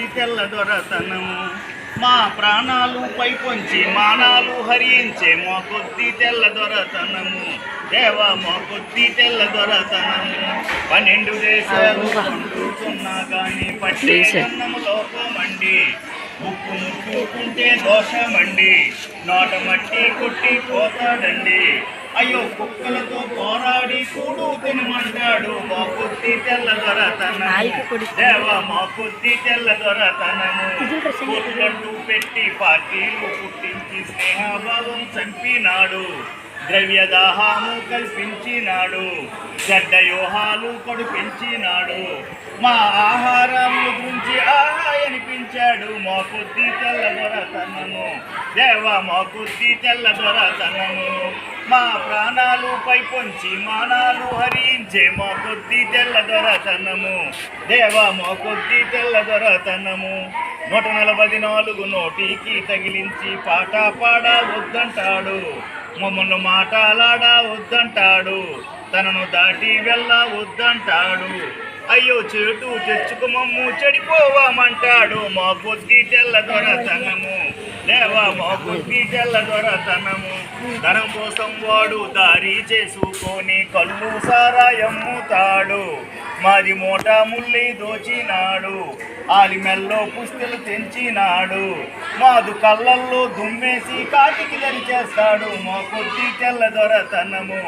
కొద్ది తెల్ల దొరతనము మా ప్రాణాలు పై పొంచి మానాలు హరించే మా కొద్ది తెల్ల దొరతనము దేవా మా కొద్ది తెల్ల దొరతనము పన్నెండు దేశాలు పండుతున్నా గాని పట్టే అన్నము లోపమండి ఉప్పు ముట్టుకుంటే దోషమండి. నోట మట్టి కొట్టి పోతాడండి. అయ్యో కుక్కలతో పోరాడి కూడు తినమంటాడు. మా కొద్ది తెల్ల దొరతనము. దేవా మా కొద్ది తెల్ల దొరతనము. కోట్లంటూ పెట్టి పార్టీలు పుట్టించి స్నేహభావం చంపినాడు. ద్రవ్యదాహము కల్పించినాడు. చెడ్డ వ్యూహాలు కడుపించినాడు మా ఆహారాల గురించి ఆహా అనిపించాడు. మా కొద్ది తెల్ల దొరతనము. దేవా మా కొద్ది తెల్ల దొరతనము. మా ప్రాణాలు పై పొంచి మానాలు హరించే మా కొద్ది తెల్ల దొరతనము. దేవా మా కొద్ది తెల్ల దొరతనము. నూట నలభై నాలుగు నోటికి తగిలించి పాట పాడ వద్దంటాడు. మమ్మల్ని మాటలాడ వద్దంటాడు. తనను దాటి వెళ్ళ వద్దంటాడు. అయ్యో చెడు తెచ్చుకు మమ్ము చెడిపోవామంటాడు. మా కొద్ది తెల్ల దొరతనము. లేవా మా కొద్ది తెల్ల దొరతనము. ధనం కోసం వాడు దారి చేసుకొని కళ్ళు సారాయమ్ముతాడు మాది మూట ముల్లి దోచినాడు ఆలిమెల్లో పుస్తలు తెంచినాడు. మాదు కళ్ళల్లో దుమ్మేసి కాటికి దరిచేస్తాడు మా కొద్ది తెల్ల దొరతనము.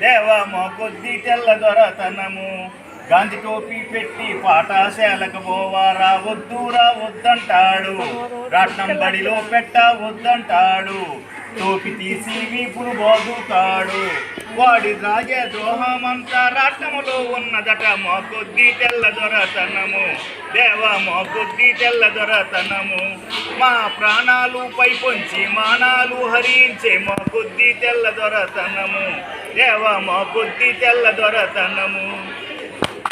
దేవా మా కొద్ది తెల్ల దొరతనము. గాంధీ టోపీ పెట్టి పాఠశాలకు పోవారా వద్దురా వద్దంటాడు. రాట్నం బడిలో పెట్ట వద్దంటాడు. తోపి తీసి వీపును బోదుతాడు వాడి రాజే ద్రోహమంతా రాష్ట్రములో ఉన్నదట. మా కొద్ది తెల్ల దొరతనము. దేవ మా కొద్ది తెల్ల దొరతనము. మా ప్రాణాలు పై పొంచి మానాలు హరించే మా కొద్ది తెల్ల దొరతనము. దేవ మా కొద్ది తెల్ల దొరతనము.